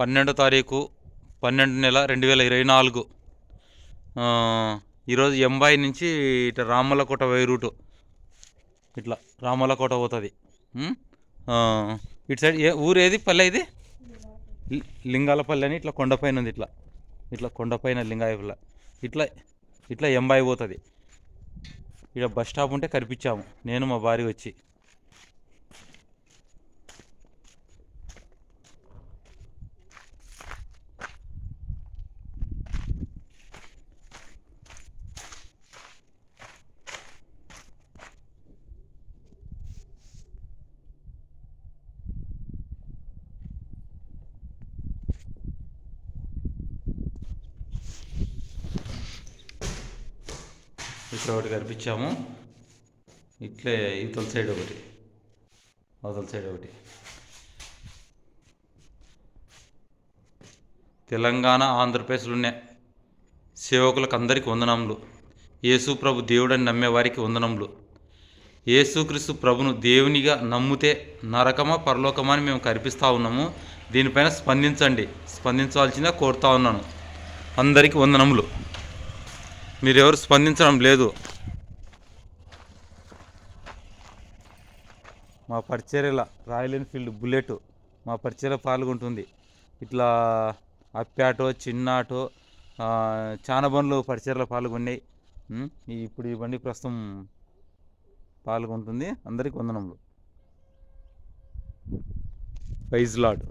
పన్నెండో తారీఖు పన్నెండు నెల రెండు వేల ఇరవై నాలుగు. ఈరోజు ఎంబాయి నుంచి ఇట్లా రామలకోట వై రూటు. ఇట్లా రామలకోట పోతుంది. ఇటు సైడ్ ఏ ఊరు ఏది పల్లె ఇది? లింగాలపల్లి అని ఇట్లా కొండపైన ఉంది ఇట్లా. ఇట్లా కొండపైన లింగాయపల్ల. ఇట్లా ఇట్లా ఎంబాయి పోతుంది. ఇక్కడ బస్ స్టాప్ ఉంటే కనిపించాము. నేను మా భార్య వచ్చి. ఇక్కడ ఒకటి కనిపించాము. ఇట్లే ఇవతల సైడ్ ఒకటి. అవతల సైడ్ ఒకటి. తెలంగాణ ఆంధ్రప్రదేశ్లోనే సేవకులకు అందరికీ వందనములు. యేసు ప్రభు దేవుడని నమ్మేవారికి వందనములు. యేసుక్రీస్తు ప్రభును దేవునిగా నమ్మితే నరకమా పరలోకమా అని మేము కనిపిస్తూ ఉన్నాము. దీనిపైన స్పందించండి. స్పందించాల్సిందిగా కోరుతా ఉన్నాను. అందరికీ వందనములు. మీరెవరు స్పందించడం లేదు. మా పరిచర్యల రాయల్ ఎన్ఫీల్డ్ బుల్లెట్ మా పరిచర్య పాల్గొంటుంది. ఇట్లా అప్పాటో చిన్నాటో ఆ, చాలా బండ్లు పరిచర్లో పాల్గొన్నాయి ఇప్పుడు ఈ బండి ప్రస్తుతం పాల్గొంటుంది. అందరికీ వందనములు. ఫైజ్లాడ్.